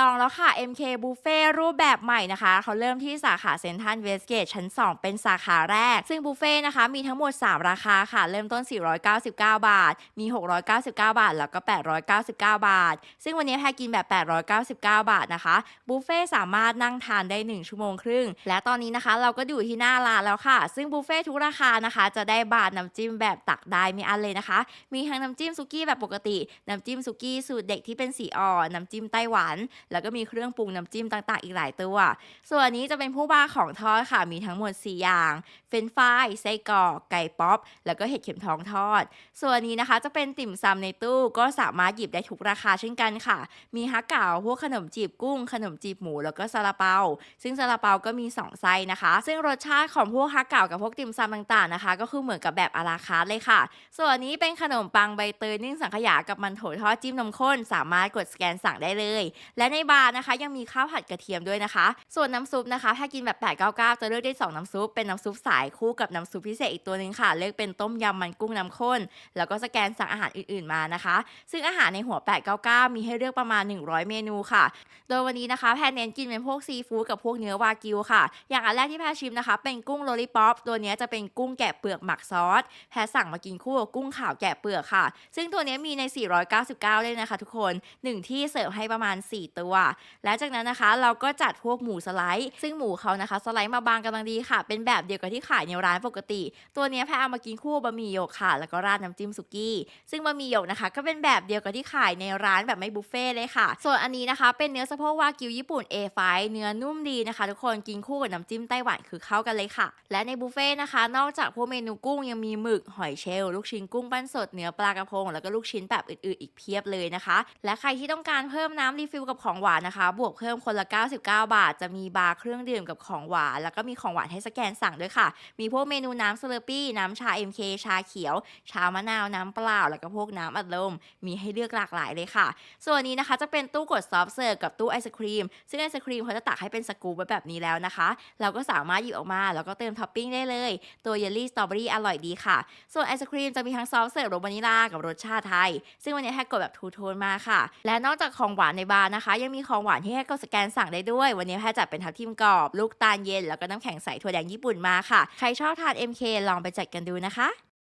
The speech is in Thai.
ลองแล้วค่ะ MK Buffet รูปแบบใหม่นะคะ เขาเริ่มที่สาขาเซ็นทรัลเวสเกตชั้น 2 เป็นสาขาแรก ซึ่งบุฟเฟ่นะคะ มีทั้งหมด 3 ราคาค่ะ เริ่มต้น 499 บาท มี 699 บาท แล้วก็ 899 บาท ซึ่งวันนี้แพรกินแบบ 899 บาทนะคะ บุฟเฟ่สามารถนั่งทานได้ 1 ชั่วโมงครึ่ง และตอนนี้นะคะ เราก็อยู่ที่หน้าร้านแล้วค่ะ ซึ่งบุฟเฟ่ทุกราคานะคะ จะได้บาทน้ำจิ้มแบบตักได้ไม่อันเลยนะคะ มีทั้งน้ำจิ้มซุกี้แบบปกติ น้ำจิ้มซุกี้สูตรเด็กที่เป็นสีอ่อน น้ำจิ้มไต้หวันแล้วก็มีเครื่องปรุงน้ำจิ้มต่าง ๆ อีกหลายตัว ส่วนนี้จะเป็นผู้บ้าของทอดค่ะ มีทั้งหมด 4 อย่าง เฟรนฟราย ไส้กรอก ไก่ป๊อป แล้วก็เห็ดเข็มทองทอด ส่วนนี้นะคะจะเป็นติ่มซำในตู้ก็สามารถหยิบได้ทุกราคาเช่นกันค่ะ มีฮักเก๋าพวกขนมจีบกุ้ง ขนมจีบหมู แล้วก็ซาลาเปา ซึ่งซาลาเปาก็มี 2 ไส้นะคะ ซึ่งรสชาติของพวกฮักเก๋ากับพวกติ่มซำต่างๆนะคะ ก็คือเหมือนกับแบบอาราคาร์เลยค่ะ ส่วนนนี้เป็นขนมปังใบเตยนึ่งสังขยากับมันโถทอดจิ้มนมข้น สามารถกดสแกนสั่งได้เลย และและในบาร์นะคะยังมีข้าวผัดกระเทียมด้วยนะคะ ส่วนน้ำซุปนะคะ ถ้ากินแบบ 899 จะเลือกได้ 2 น้ำซุป เป็นน้ำซุปสายคู่กับน้ำซุปพิเศษอีกตัวหนึ่งค่ะ เลือกเป็นต้มยำมันกุ้งน้ำข้น แล้วก็สแกนสั่งอาหารอื่นๆมานะคะ ซึ่งอาหารในหัว 899 มีให้เลือกประมาณ 100 เมนูค่ะ โดยวันนี้นะคะแพรเน้นกินเป็นพวกซีฟู้ดกับพวกเนื้อวากิวค่ะ อย่างอันแรกที่แพรชิมนะคะ เป็นกุ้งโลลิปอปตัวนี้จะเป็นกุ้งแกะเปลือกหมักซอส แพรสั่งมากินคู่กับกุ้งขาวแกะเปลือกค่ะ ซึ่งตัวนี้มีใน 499 เลยนะคะ ทุกคน 1 ที่เสิร์ฟให้ประมาณ 4ตัว และจากนั้นนะคะเราก็จัดพวกหมูสไลด์ ซึ่งหมูเขานะคะสไลด์มาบางกำลังดีค่ะ เป็นแบบเดียวกับที่ขายในร้านปกติ ตัวนี้แพรเอามากินคู่บะหมี่หยกค่ะ แล้วก็ราดน้ำจิ้มสุกี้ ซึ่งบะหมี่หยกนะคะ ก็เป็นแบบเดียวกับที่ขายในร้านแบบไม่บุฟเฟ่เลยค่ะ ส่วนอันนี้นะคะ เป็นเนื้อสะโพกวากิวญี่ปุ่น A5 เนื้อนุ่มดีนะคะ ทุกคนกินคู่กับน้ำจิ้มไต้หวันคือเข้ากันเลยค่ะ และในบุฟเฟ่ต์นะคะ นอกจากพวกเมนูกุ้งยังมีหมึกหอยเชลล์ลูกชิ้นกุ้งปั้นสดเนื้อปลากระพงแล้วก็ลูกชิ้นแบบอื่นๆ อีกเพียบเลยนะคะ และใครที่ต้องการเพิ่มน้ำรีฟิลกับของหวานนะคะ บวกเพิ่มคนละ 99 บาท จะมีบาร์เครื่องดื่มกับของหวาน แล้วก็มีของหวานให้สแกนสั่งด้วยค่ะ มีพวกเมนูน้ำสเลอปี้ น้ำชา MK ชาเขียว ชามะนาว น้ำเปล่า แล้วก็พวกน้ำอัดลม มีให้เลือกหลากหลายเลยค่ะ ส่วนนี้นะคะจะเป็นตู้กดซอฟต์เสิร์ฟกับตู้ไอศครีม ซึ่งไอศครีมเขาจะตักให้เป็นสกู๊ปไว้แบบนี้แล้วนะคะ เราก็สามารถหยิบออกมาแล้วก็เติมท็อปปิ้งได้เลย ตัวเยลลี่สตรอเบอรี่อร่อยดีค่ะ ส่วนไอศครีมจะมีทั้งซอฟต์เสิร์ฟรสวานิลากับรสชาติไทย ซึ่งวันนี้แฮกกดแบบทูโทนมาค่ะ และนอกจากของหวานในบาร์นะคะยังมีของหวานที่ให้กดสแกนสั่งได้ด้วย วันนี้แพทจัดเป็นทับทิมกรอบ ลูกตาลเย็น แล้วก็น้ำแข็งใสถั่วแดงญี่ปุ่นมาค่ะ ใครชอบทาน MK ลองไปจัดกันดูนะคะ